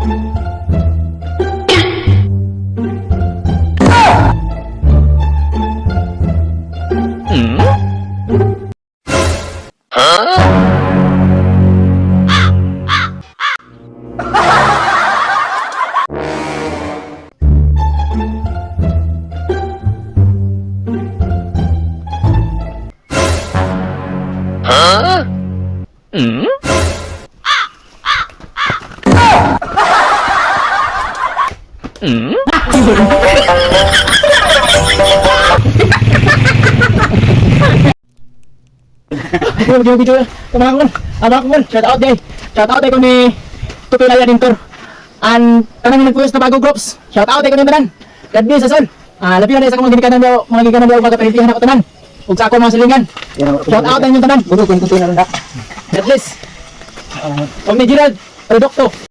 嗯。Mm? Video, video, video. Ko man. Ano ako man. Shout out day. Shout out day ko ni Tupilaya Dintor. An tanang nagpuyos na bago groups. Shout out day ko ni tanan. God bless us all. Ah, labi na sa mga ginikanan daw, mga ginikanan daw baga pahitihan ako tanan. Ug sa ako mga silingan. Shout out din yung tanan. Budo ko yung tanan. God bless. Uh, Omni Gerald, produkto.